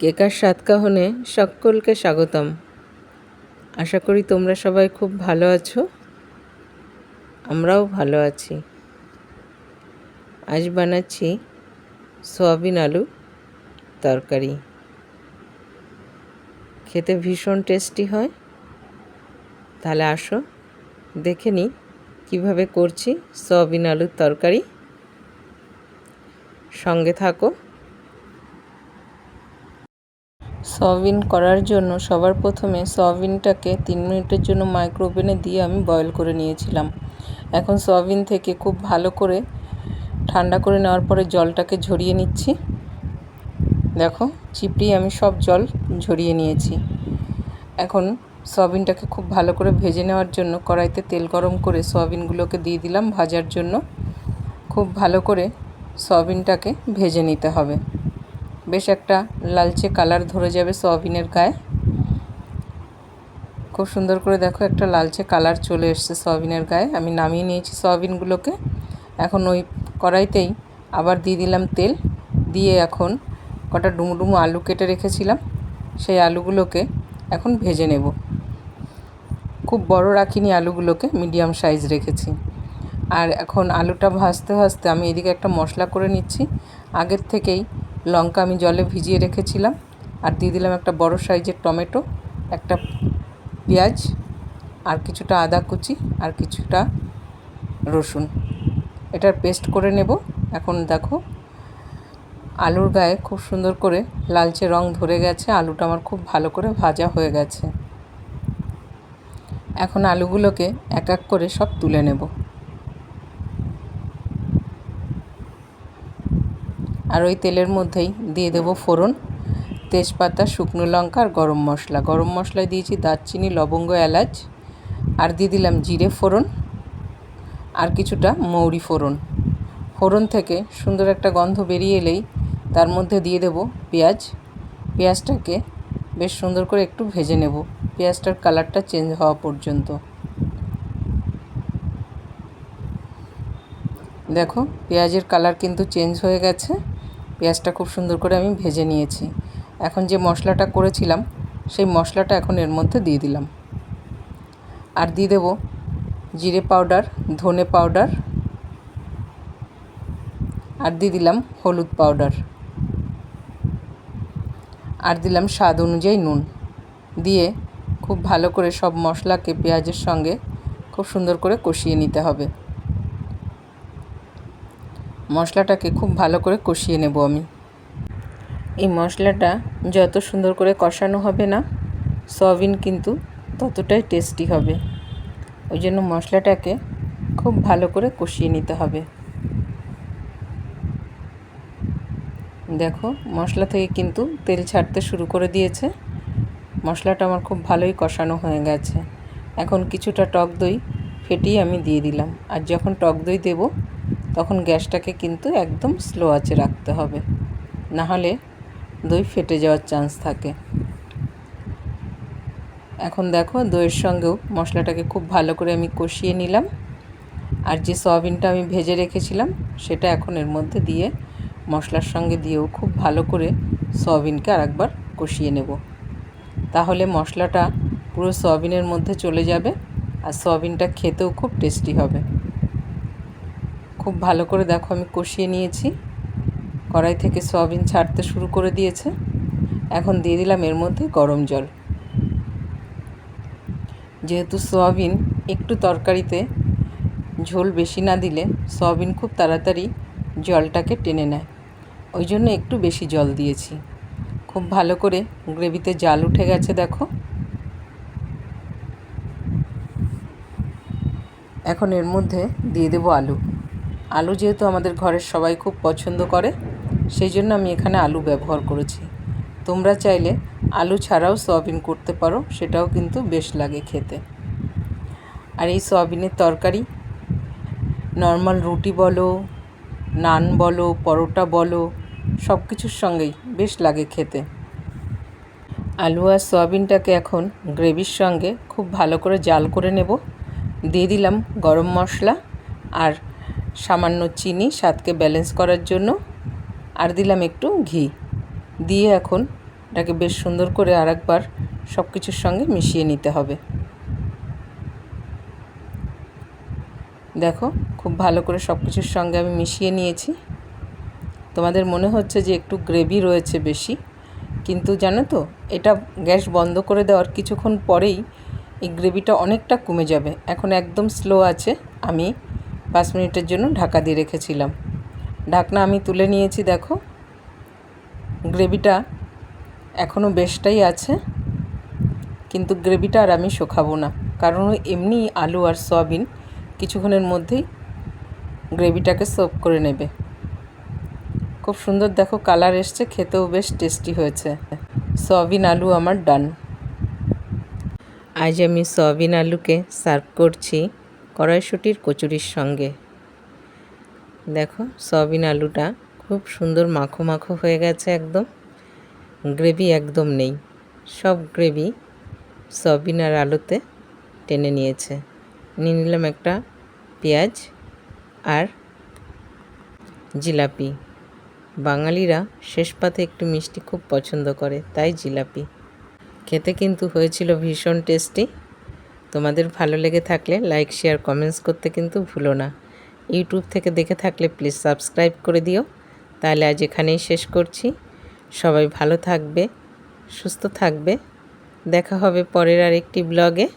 কেকার সাতকাহনে সকলকে স্বাগতম। আশা করি তোমরা সবাই খুব ভালো আছো, আমরাও ভালো আছি। আজ বানাচ্ছি সয়াবিন আলু তরকারি। খেতে ভীষণ টেস্টি হয়। তাহলে আসো, দেখে নিই কীভাবে করছি সয়াবিন আলুর তরকারি। সঙ্গে থাকো। সয়াবিন করার জন্য সবার প্রথমে সয়াবিনটাকে তিন মিনিটের জন্য মাইক্রো ওভেনে দিয়ে আমি বয়েল করে নিয়েছিলাম। এখন সয়াবিন থেকে খুব ভালো করে ঠান্ডা করে নেওয়ার পরে জলটাকে ঝরিয়ে নিচ্ছি। দেখো চিপড়িয়ে আমি সব জল ঝরিয়ে নিয়েছি। এখন সয়াবিনটাকে খুব ভালো করে ভেজে নেওয়ার জন্য কড়াইতে তেল গরম করে সয়াবিনগুলোকে দিয়ে দিলাম ভাজার জন্য। খুব ভালো করে সয়াবিনটাকে ভেজে নিতে হবে। বেশ একটা লালচে কালার ধরে যাবে সয়াবিনের গায়ে। খুব সুন্দর করে দেখো একটা লালচে কালার চলে এসছে সয়াবিনের গায়ে। আমি নামিয়ে নিয়েছি সয়াবিনগুলোকে। এখন ওই কড়াইতেই আবার দিয়ে দিলাম তেল। দিয়ে এখন কটা ডুমুডুমু আলু কেটে রেখেছিলাম। সেই আলুগুলোকে এখন ভেজে নেব। খুব বড় রাখিনি আলুগুলোকে, মিডিয়াম সাইজ রেখেছি। আর এখন আলুটা ভাজতে ভাজতে আমি এদিকে একটা মশলা করে নিচ্ছি। আগের থেকেই লঙ্কা আমি জলে ভিজিয়ে রেখেছিলাম আর দিয়ে দিলাম একটা বড় সাইজের টমেটো, একটা পেঁয়াজ আর কিছুটা আদা কুচি আর কিছুটা রসুন। এটার পেস্ট করে নেব। এখন দেখো আলুর গায়ে খুব সুন্দর করে লালচে রং ধরে গেছে। আলুটা আমার খুব ভালো করে ভাজা হয়ে গেছে। এখন আলুগুলোকে এক এক করে সব তুলে নেব। আর ওই তেলের মধ্যেই দিয়ে দেবো ফোড়ন, তেজপাতা, শুকনো লঙ্কা আর গরম মশলা। গরম মশলায় দিয়েছি দারচিনি, লবঙ্গ, এলাচ আর দিয়ে দিলাম জিরে ফোড়ন আর কিছুটা মৌরি ফোড়ন। ফোড়ন থেকে সুন্দর একটা গন্ধ বেরিয়ে এলেই তার মধ্যে দিয়ে দেব পেঁয়াজ। পেঁয়াজটাকে বেশ সুন্দর করে একটু ভেজে নেব। পেঁয়াজটার কালারটা চেঞ্জ হওয়া পর্যন্ত। দেখো, পেঁয়াজের কালার কিন্তু চেঞ্জ হয়ে গেছে। পেঁয়াজটা খুব সুন্দর করে আমি ভেজে নিয়েছি। এখন যে মশলাটা করেছিলাম, সেই মশলাটা এখন এর মধ্যে দিয়ে দিলাম। আর দিয়ে দেবো জিরে পাউডার, ধনে পাউডার, আর দিয়ে দিলাম হলুদ পাউডার। আর দিলাম স্বাদ অনুযায়ী নুন। দিয়ে খুব ভালো করে সব মশলাকে পেঁয়াজের সঙ্গে খুব সুন্দর করে কষিয়ে নিতে হবে। মশলাটাকে খুব ভালো করে কষিয়ে নেব আমি। এই মশলাটা যত সুন্দর করে কষানো হবে না, সয়াবিন কিন্তু ততটাই টেস্টি হবে। ওই জন্য মশলাটাকে খুব ভালো করে কষিয়ে নিতে হবে। দেখো, মশলা থেকে কিন্তু তেল ছাড়তে শুরু করে দিয়েছে। মশলাটা আমার খুব ভালোই কষানো হয়ে গেছে। এখন কিছুটা টক দই ফেটিয়ে আমি দিয়ে দিলাম। আর যখন টক দই দেবো তখন গ্যাসটাকে কিন্তু একদম স্লো আঁচে রাখতে হবে। নাহলে দই ফেটে যাওয়ার চান্স থাকে। এখন দেখো দইয়ের সঙ্গেও মশলাটাকে খুব ভালো করে আমি কষিয়ে নিলাম। আর যে সয়াবিনটা আমি ভেজে রেখেছিলাম, সেটা এখন এর মধ্যে দিয়ে মশলার সঙ্গে দিয়েও খুব ভালো করে সয়াবিনকে আর একবার কষিয়ে নেব। তাহলে মশলাটা পুরো সয়াবিনের মধ্যে চলে যাবে আর সয়াবিনটা খেতেও খুব টেস্টি হবে। খুব ভালো করে দেখো, আমি কষিয়ে নিয়েছি। কড়াই থেকে সয়াবিন ছাড়তে শুরু করে দিয়েছে। এখন দিয়ে দিলাম এর মধ্যে গরম জল। যেহেতু সয়াবিন একটু তরকারিতে ঝোল বেশি না দিলে সয়াবিন খুব তাড়াতাড়ি জলটাকে টেনে নেয়। ওই জন্য একটু বেশি জল দিয়েছি। খুব ভালো করে গ্রেভিতে জাল উঠে গেছে, দেখো। এখন এর মধ্যে দিয়ে দেবো আলু। আলু যেহেতু আমাদের ঘরের সবাই খুব পছন্দ করে, সেই জন্য আমি এখানে আলু ব্যবহার করেছি। তোমরা চাইলে আলু ছাড়াও সয়াবিন করতে পারো, সেটাও কিন্তু বেশ লাগে খেতে। আর এই সয়াবিনের তরকারি, নর্মাল রুটি বলো, নান বলো, পরোটা বলো সব কিছুর সঙ্গেই বেশ লাগে খেতে। আলু আর সয়াবিনটাকে এখন গ্রেভির সঙ্গে খুব ভালো করে জাল করে নেব। দিয়ে দিলাম গরম মশলা আর সামান্য চিনি, স্বাদকে ব্যালেন্স করার জন্য। আর দিলাম একটু ঘি। দিয়ে এখন এটাকে বেশ সুন্দর করে আরেকবার সব কিছুর সঙ্গে মিশিয়ে নিতে হবে। দেখো, খুব ভালো করে সব কিছুর সঙ্গে আমি মিশিয়ে নিয়েছি। তোমাদের মনে হচ্ছে যে একটু গ্রেভি রয়েছে বেশি, কিন্তু জানো তো, এটা গ্যাস বন্ধ করে দেওয়ার কিছুক্ষণ পরেই এই গ্রেভিটা অনেকটা কমে যাবে। এখন একদম স্লো আছে। আমি পাঁচ মিনিটের জন্য ঢাকা দিয়ে রেখেছিলাম। ঢাকনা আমি তুলে নিয়েছি, দেখো। গ্রেভিটা এখনও বেশটাই আছে, কিন্তু গ্রেভিটা আর আমি শোকাবো না, কারণ এমনি আলু আর সয়াবিন কিছুক্ষণের মধ্যেই গ্রেভিটাকে সার্ভ করে নেবে। খুব সুন্দর, দেখো, কালার এসছে, খেতেও বেশ টেস্টি হয়েছে। সয়াবিন আলু আমার ডান আজ আমি সয়াবিন আলুকে সার্ভ করছি। কড়াইশুটির কচুরির সঙ্গে। দেখো, সয়াবিন আলুটা খুব সুন্দর মাখো মাখো হয়ে গেছে একদম। গ্রেভি একদম নেই। সব গ্রেভি সয়াবিন আর আলুতে টেনে নিয়েছে। নিয়ে নিলাম একটা পেঁয়াজ আর জিলাপি। বাঙালিরা শেষ পাতে একটু মিষ্টি খুব পছন্দ করে, তাই জিলাপি। খেতে কিন্তু হয়েছিল ভীষণ টেস্টি। তোমাদের ভালো লেগে থাকলে লাইক শেয়ার কমেন্টস করতে কিন্তু ভুলো না। ইউটিউব থেকে দেখে থাকলে প্লিজ সাবস্ক্রাইব করে দিও। তাহলে আজ এখানেই শেষ করছি। সবাই ভালো থাকবে, সুস্থ থাকবে। দেখা হবে পরের আর একটি ব্লগে